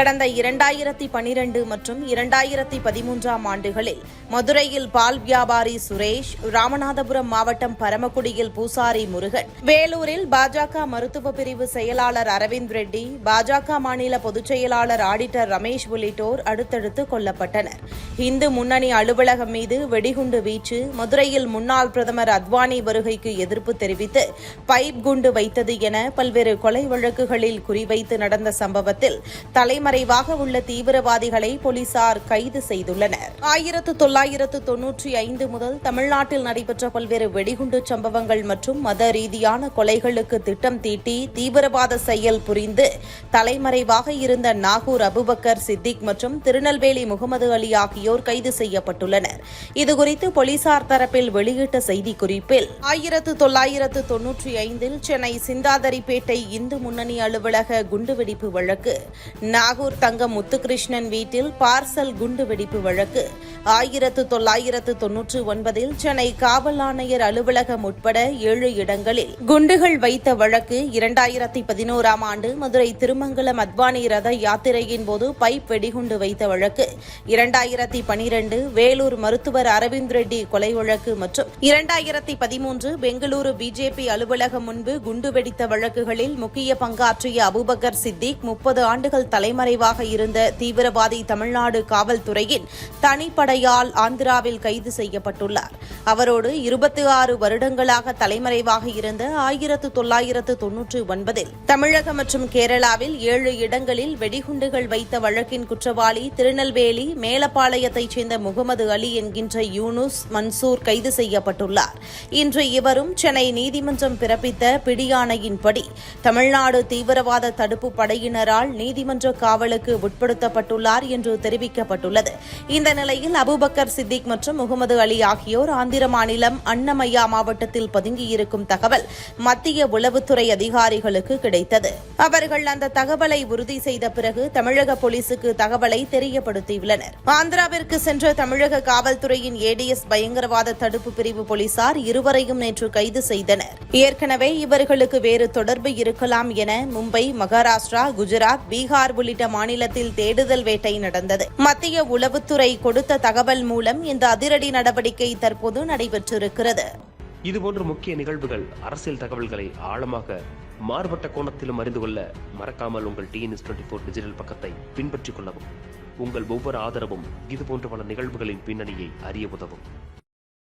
கடந்த இரண்டாயிரத்தி பனிரெண்டு மற்றும் இரண்டாயிரத்தி பதிமூன்றாம் ஆண்டுகளில் மதுரையில் பால் வியாபாரி சுரேஷ் ராமநாதபுரம் மாவட்டம் பரமக்குடியில் பூசாரி முருகன் வேலூரில் பாஜக மருத்துவ பிரிவு செயலாளர் அரவிந்த் ரெட்டி பாஜக மாநில பொதுச் செயலாளர் ஆடிட்டர் ரமேஷ் உள்ளிட்டோர் அடுத்தடுத்து கொல்லப்பட்டனர். இந்து முன்னணி அலுவலகம் மீது வெடிகுண்டு வீச்சு மதுரையில் முன்னாள் பிரதமர் அத்வானி வருகைக்கு எதிர்ப்பு தெரிவித்து பைப் குண்டு வைத்தது என பல்வேறு கொலை வழக்குகளில் குறிவைத்து நடந்த சம்பவத்தில் தலைமை தலைமறைவாக உள்ள தீவிரவாதிகளை போலீசார் கைது செய்துள்ளனர். ஆயிரத்து தொள்ளாயிரத்து தொன்னூற்றி ஐந்து முதல் தமிழ்நாட்டில் நடைபெற்ற பல்வேறு வெடிகுண்டு சம்பவங்கள் மற்றும் மத ரீதியான கொலைகளுக்கு திட்டம் தீட்டி தீவிரவாத செயல் புரிந்து தலைமறைவாக இருந்த நாகூர் அபுபக்கர் சித்திக் மற்றும் திருநெல்வேலி முகமது அலி ஆகியோர் கைது செய்யப்பட்டுள்ளனர். இதுகுறித்து போலீசார் தரப்பில் வெளியிட்ட செய்திக்குறிப்பில் ஆயிரத்து தொள்ளாயிரத்து தொன்னூற்றி ஐந்தில் சென்னை சிந்தாதரிப்பேட்டை இந்து முன்னணி அலுவலக குண்டுவெடிப்பு வழக்கு நாகூர் நாகூர் தங்கம் முத்துகிருஷ்ணன் வீட்டில் பார்சல் குண்டுவெடிப்பு வழக்கு. ஆயிரத்து தொள்ளாயிரத்து தொன்னூற்று ஒன்பதில் சென்னை காவல் ஆணையர் அலுவலகம் உட்பட ஏழு இடங்களில் குண்டுகள் வைத்த வழக்கு. இரண்டாயிரத்தி பதினோராம் ஆண்டு மதுரை திருமங்கலம் அத்வானி ரத யாத்திரையின் போது பைப் வெடிகுண்டு வைத்த வழக்கு. இரண்டாயிரத்தி பனிரெண்டு வேலூர் மருத்துவர் அரவிந்த் ரெட்டி கொலை வழக்கு மற்றும் இரண்டாயிரத்தி பதிமூன்று பெங்களூரு பிஜேபி அலுவலகம் முன்பு குண்டு வெடித்த வழக்குகளில் முக்கிய பங்காற்றிய அபுபக்கர் சித்திக் முப்பது ஆண்டுகள் தலைமை தலைமறைவாக இருந்த தீவிரவாதி தமிழ்நாடு காவல்துறையின் தனிப்படையால் ஆந்திராவில் கைது செய்யப்பட்டுள்ளார். அவரோடு இருபத்தி ஆறு வருடங்களாக தலைமறைவாக இருந்த ஆயிரத்து தொள்ளாயிரத்து தொன்னூற்று ஒன்பதில் தமிழகம் மற்றும் கேரளாவில் ஏழு இடங்களில் வெடிகுண்டுகள் வைத்த வழக்கின் குற்றவாளி திருநெல்வேலி மேலப்பாளையத்தைச் சேர்ந்த முகமது அலி என்கின்ற யூனுஸ் மன்சூர் கைது செய்யப்பட்டுள்ளார். இன்று இவரும் சென்னை நீதிமன்றம் பிறப்பித்த பிடியாணையின்படி தமிழ்நாடு தீவிரவாத தடுப்பு படையினரால் நீதிமன்ற காவலுக்கு உட்படுத்தப்பட்டுள்ளார் என்று தெரிவிக்கப்பட்டுள்ளது. இந்த நிலையில் அபுபக்கர் சித்திக் மற்றும் முகமது அலி ஆகியோர் ஆந்திர மாநிலம் அன்னமையா மாவட்டத்தில் பதுங்கியிருக்கும் தகவல் மத்திய உளவுத்துறை அதிகாரிகளுக்கு கிடைத்தது. அவர்கள் அந்த தகவலை உறுதி செய்த பிறகு தமிழக போலீசுக்கு தகவலை தெரியப்படுத்தியுள்ளனர். ஆந்திராவிற்கு சென்ற தமிழக காவல்துறையின் ஏடிஎஸ் பயங்கரவாத தடுப்பு பிரிவு போலீசார் இருவரையும் நேற்று கைது செய்தனர். ஏற்கனவே இவர்களுக்கு வேறு தொடர்பு இருக்கலாம் என மும்பை மகாராஷ்டிரா குஜராத் பீகார் உள்ளிட்ட உள்ளிட்ட மாநிலத்தில் தேடுதல் வேட்டை நடந்தது. மத்திய உளவுத்துறை கொடுத்த தகவல் மூலம் இந்த அதிரடி நடவடிக்கை தற்போது நடைபெற்றிருக்கிறது. இதுபோன்ற முக்கிய நிகழ்வுகள் அரசியல் தகவல்களை ஆழமாக மாறுபட்ட கோணத்திலும் அறிந்து கொள்ள மறக்காமல் உங்கள் டிஎன்எஸ் டுவெண்ட்டி ஃபோர் டிஜிட்டல் பக்கத்தை பின்பற்றிக் கொள்ளவும். உங்கள் ஒவ்வொரு ஆதரவும் இதுபோன்ற பல நிகழ்வுகளின் பின்னணியை அறிய உதவும்.